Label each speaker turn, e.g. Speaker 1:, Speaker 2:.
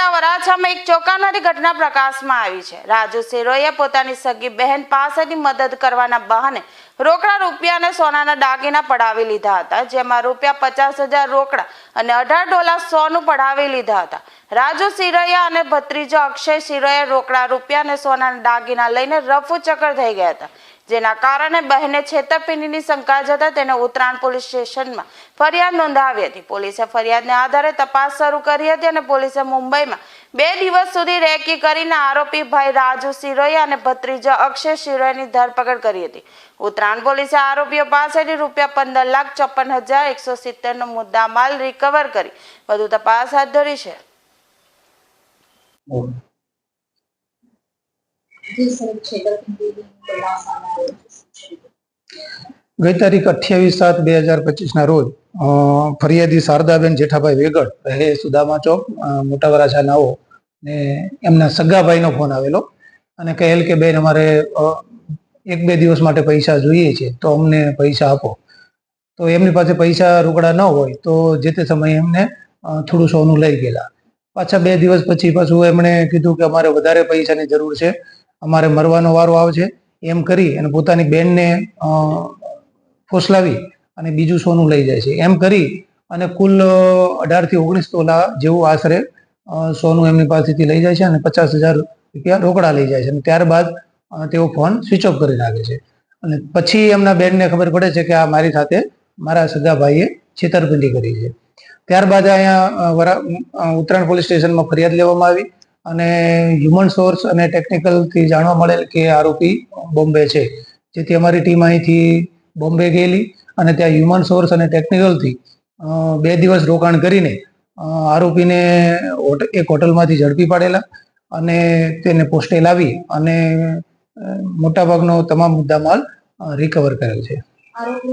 Speaker 1: વિસ્તારમાં એક ચોંકાવનારી ઘટના પ્રકાશમાં આવી છે. રાજુ સેરોએ પોતાની સગી બહેન પાસેની મદદ કરવાના બહાને રોકડા રૂપિયા અને સોનાના દાગીના પડાવી લીધા હતા, જેમાં રૂપિયા પચાસ હજાર રોકડા અને અઢાર ડોલર સોનું પડાવી લીધા હતા. રાજુ સિરોયા અને ભત્રીજો અક્ષય સિરોયા રોકડા રૂપિયા અને સોનાના દાગીના લઈને રફુ ચક્કર થઈ ગયા હતા. જેના કારણે બહેને છેતરપિંડીની શંકા જતા તેને ઉત્તરાયણ પોલીસ સ્ટેશનમાં ફરિયાદ નોંધાવી હતી. પોલીસે ફરિયાદને આધારે તપાસ શરૂ કરી હતી અને પોલીસે મુંબઈમાં બે દિવસ સુધી રેકી કરીને આરોપી ભાઈ રાજુ સિરોયા અને ભત્રીજા અક્ષય સિરોયાની ધરપકડ કરી હતી. ઉત્તરાયણ પોલીસે આરોપીઓ પાસેથી રૂપિયા પંદર લાખ ચોપન હજાર એકસો સિત્તેરનો મુદ્દા માલ રિકવર કરી. વધુ તપાસ હાથ ધરી છે
Speaker 2: જી સર છેતરપિંડીની ઘટના સામે આવી છે.
Speaker 3: ગઈ તારીખ અઠ્યાવીસ સાત બે હજાર પચીસના રોજ ફરિયાદી શારદાબેન જેઠાભાઈ વેગડ રહે સુદામા ચોક અ, મોટા વરાછા નાઓ ને એમના સગાભાઈનો ફોન આવેલો અને કહેલ કે બેન અમારે એક બે દિવસ માટે પૈસા જોઈએ છે તો અમને પૈસા આપો. તો એમની પાસે પૈસા રોકડા ન હોય તો જે તે સમયે એમને થોડું સોનું લઈ ગયેલા. પાછા બે દિવસ પછી પાછું એમણે કીધું કે અમારે વધારે પૈસાની જરૂર છે અમારે મરવાનો વારો આવશે એમ કરી અને પોતાની બેનને ફોસલાવી અને બીજું સોનું લઈ જાય છે. એમ કરી અને કુલ અઢારથી ઓગણીસ તોલા જેવું આશરે સોનું એમની પાસેથી લઈ જાય છે અને પચાસ હજાર રૂપિયા રોકડા લઈ જાય છે. અને ત્યારબાદ તેઓ ફોન સ્વિચ ઓફ કરી નાખે છે. અને પછી એમના બેનને ખબર પડે છે કે આ મારી સાથે મારા સગા ભાઈએ છેતરપિંડી કરી છે. ત્યારબાદ અહીંયા વરા ઉત્તરાયણ પોલીસ સ્ટેશનમાં ફરિયાદ લેવામાં આવી. અને હ્યુમન સોર્સ અને ટેકનિકલથી જાણવા મળેલ કે આરોપી બોમ્બે છે. જેથી અમારી ટીમ અહીંથી બોમ્બે ગયેલી અને ત્યાં હ્યુમન સોર્સ અને ટેકનિકલથી બે દિવસ રોકાણ કરીને આરોપીને એક હોટલમાંથી ઝડપી પાડેલા અને તેને પોસ્ટે લાવી અને મોટાભાગનો તમામ મુદ્દામાલ રિકવર કરેલ છે.